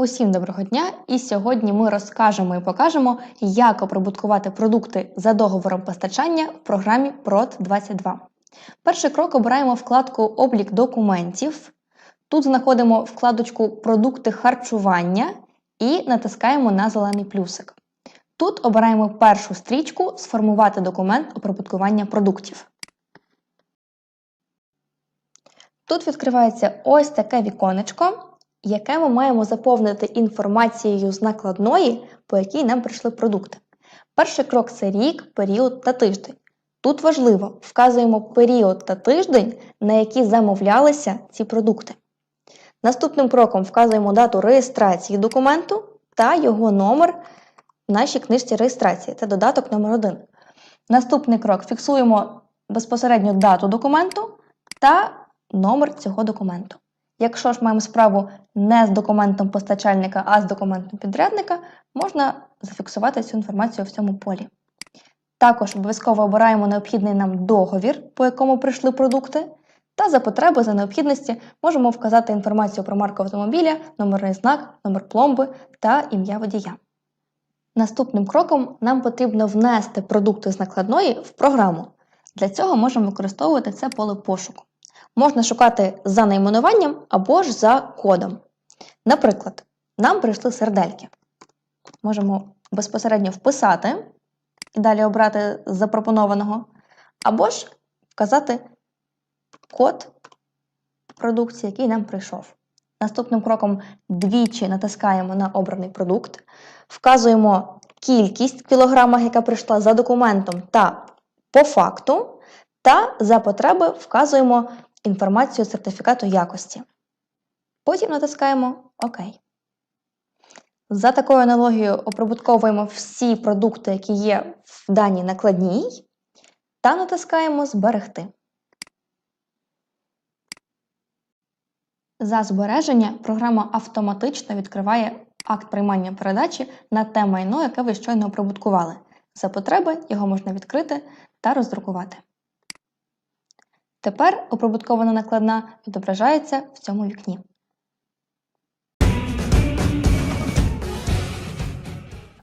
Усім доброго дня! І сьогодні ми розкажемо і покажемо, як оприбуткувати продукти за договором постачання в програмі PROD22. Перший крок обираємо вкладку Облік документів. Тут знаходимо вкладочку Продукти харчування і натискаємо на зелений плюсик. Тут обираємо першу стрічку Сформувати документ оприбуткування продуктів. Тут відкривається ось таке віконечко яке ми маємо заповнити інформацією з накладної, по якій нам прийшли продукти. Перший крок це рік, період та тиждень. Тут важливо, вказуємо період та тиждень, на які замовлялися ці продукти. Наступним кроком вказуємо дату реєстрації документу та його номер в нашій книжці реєстрації. Це додаток номер 1 Наступний крок фіксуємо безпосередньо дату документу та номер цього документу. Якщо ж маємо справу не з документом постачальника, а з документом підрядника, можна зафіксувати цю інформацію в цьому полі. Також обов'язково обираємо необхідний нам договір, по якому прийшли продукти, та за потреби, за необхідності можемо вказати інформацію про марку автомобіля, номерний знак, номер пломби та ім'я водія. Наступним кроком нам потрібно внести продукти з накладної в програму. Для цього можемо використовувати це поле пошуку можна шукати за найменуванням або ж за кодом. Наприклад, нам прийшли сердельки. Можемо безпосередньо вписати і далі обрати з запропонованого, або ж вказати код продукції, який нам прийшов. Наступним кроком двічі натискаємо на обраний продукт, вказуємо кількість в кілограмах, яка прийшла за документом та по факту, та за потреби вказуємо інформацію сертифікату якості. Потім натискаємо ОК. За такою аналогією оприбутковуємо всі продукти, які є в даній накладній, та натискаємо Зберегти. За збереження програма автоматично відкриває акт приймання передачі на те майно, яке ви щойно оприбуткували. За потреби його можна відкрити та роздрукувати. Тепер оприбуткована накладна відображається в цьому вікні.